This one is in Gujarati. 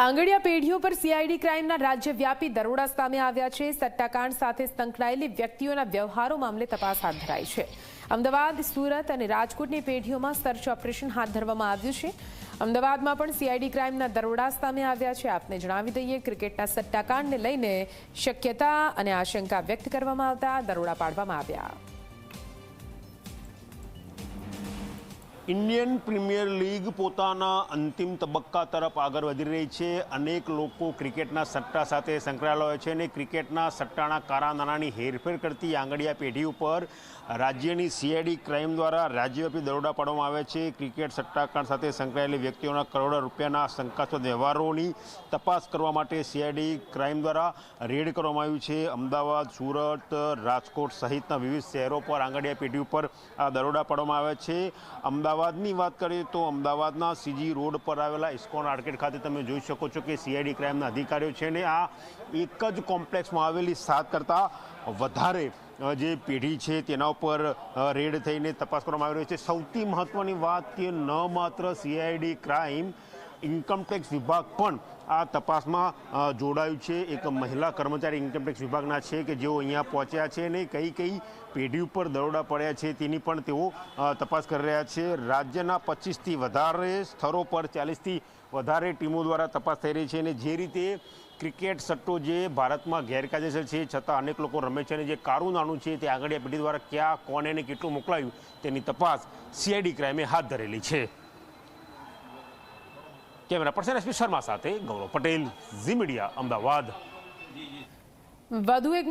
આંગડિયા પેઢીઓ પર સીઆઈડી ક્રાઇમના રાજ્યવ્યાપી દરોડા સામે આવ્યા છે. સટ્ટાકાંડ સાથે સંકળાયેલી વ્યક્તિઓના વ્યવહારો મામલે તપાસ હાથ ધરાઈ છે. અમદાવાદ, સુરત અને રાજકોટની પેઢીઓમાં સર્ચ ઓપરેશન હાથ ધરવામાં આવ્યું છે. અમદાવાદમાં પણ સીઆઈડી ક્રાઇમના દરોડા સામે આવ્યા છે. આપને જણાવી દઈએ, ક્રિકેટના સટ્ટાકાંડને લઈને શક્યતા અને આશંકા વ્યક્ત કરવામાં આવતા, દરોડા પાડવામાં આવ્યા. ઇન્ડિયન પ્રીમિયર લીગ પોતાના અંતિમ તબક્કા તરફ આગળ વધી રહી છે. અનેક લોકો ક્રિકેટના સટ્ટા સાથે સંકળાયેલા હોય છે અને ક્રિકેટના સટ્ટાના કારા નાણાંની હેરફેર કરતી આંગડિયા પેઢી ઉપર રાજ્યની સીઆઈડી ક્રાઇમ દ્વારા રાજ્યવ્યાપી દરોડા પાડવામાં આવે છે. ક્રિકેટ સટ્ટાકાંડ સાથે સંકળાયેલી વ્યક્તિઓના કરોડો રૂપિયાના શંકાસ્પદ વ્યવહારોની તપાસ કરવા માટે સીઆઈડી ક્રાઇમ દ્વારા રેડ કરવામાં આવ્યું છે. અમદાવાદ, સુરત, રાજકોટ સહિતના વિવિધ શહેરો પર આંગડિયા પેઢી ઉપર આ દરોડા પાડવામાં આવ્યા છે. અમદાવાદની વાત કરીએ તો અમદાવાદના સીજી રોડ પર આવેલા ઇસ્કોન આર્કેડ ખાતે તમે જોઈ શકો છો કે સીઆઈડી ક્રાઇમના અધિકારીઓ છે ને આ એક જ કોમ્પ્લેક્સમાં આવેલી સાત કરતાં વધારે જે પેઢી છે તેના ઉપર રેડ થઈને તપાસ કરવામાં આવી રહી છે. સૌથી મહત્ત્વની વાત કે ન માત્ર સીઆઈડી ક્રાઇમ ઇન્કમટેક્સ વિભાગ પણ આ તપાસમાં જોડાયું છે. એક મહિલા કર્મચારી ઇન્કમટેક્સ વિભાગના છે કે જેઓ અહીંયા પહોંચ્યા છે અને કઈ કઈ પેઢી ઉપર દરોડા પડ્યા છે તેની પણ તેઓ તપાસ કરી રહ્યા છે. રાજ્યના પચીસથી વધારે સ્થળો પર ચાલીસથી વધારે ટીમો દ્વારા તપાસ થઈ રહી છે અને જે રીતે ક્રિકેટ સટ્ટો જે ભારતમાં ગેરકાયદેસર છે, છતાં અનેક લોકો રમે છે અને જે કારું નાણું છે તે આંગળીયા પેઢી દ્વારા ક્યાં કોને અને કેટલું મોકલાયું તેની તપાસ સીઆઈડી ક્રાઇમે હાથ ધરેલી છે. કેમેરા પર્સન એસપી શર્મા સાથે ગૌરવ પટેલ ઝી મીડિયા અમદાવાદ. વધુ એક